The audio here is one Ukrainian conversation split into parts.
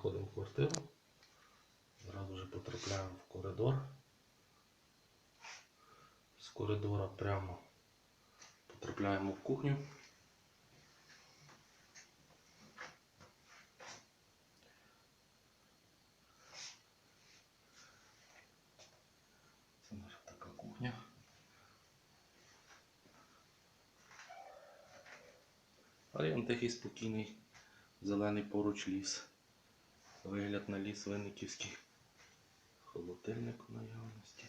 заходимо в квартиру. Зразу же потрапляємо в коридор. З коридора прямо потрапляємо в кухню. Це наша така кухня. Район тихий спокійний, зелений поруч ліс. Вигляд на ліс Винниківський. Холодильник в наявності.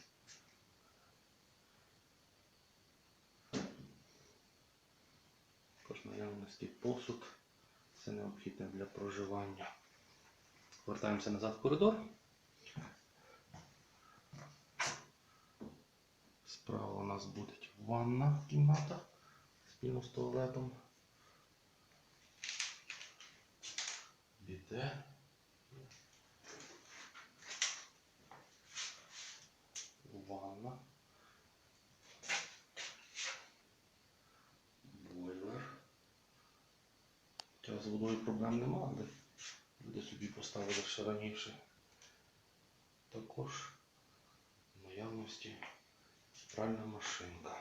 Також наявності посуд. Все необхідне для проживання. Повертаємося назад в коридор. Справа у нас буде ванна кімната спільно з туалетом. Біде. З водою проблем нема, але люди собі поставили ще раніше. Також в наявності пральна машинка.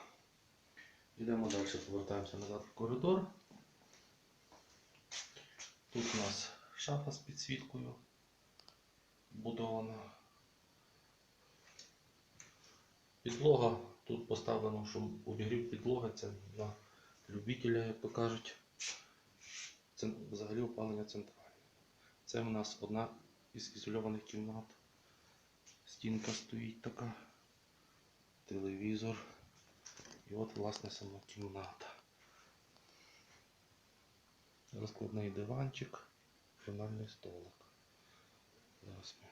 Йдемо далі, повертаємося назад в коридор. Тут у нас шафа з підсвіткою вбудована. Підлога тут поставлено, що обігрів підлоги це на любителя, як то кажуть. Взагалі опалення центральне. Це в нас одна із ізольованих кімнат. Стінка стоїть така, телевізор. І от, власне, сама кімната. Розкладний диванчик, журнальний столик. Зараз ми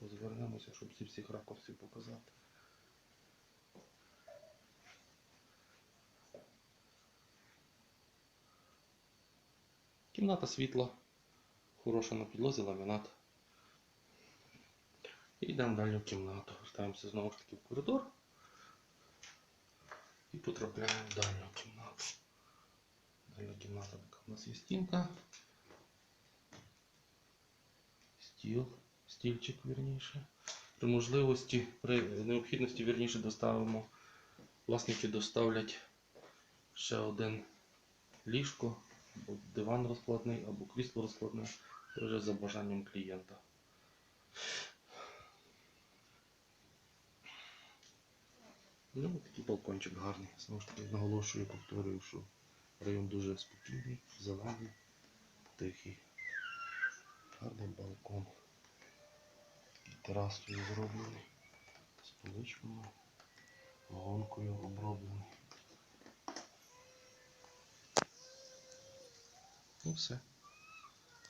розвернемося, щоб зі всіх ракурсів показати. Кімната світла, хороша на підлозі ламінат. І йдемо далі в кімнату. Вертаємося знову ж таки в коридор і потрапляємо в дальню кімнату. Дальня кімната така у нас є стінка. Стіл, стільчик вірніше. При можливості, при необхідності вірніше доставимо. Власники доставлять ще один ліжко, або диван розкладний, або крісло розкладне, вже за бажанням клієнта. Ну, такий балкончик гарний. Знову ж таки наголошую, повторюю, що район дуже спокійний, зелений, тихий. Гарний балкон. Терасою зроблений. З поличками, гонкою оброблений. Ну все.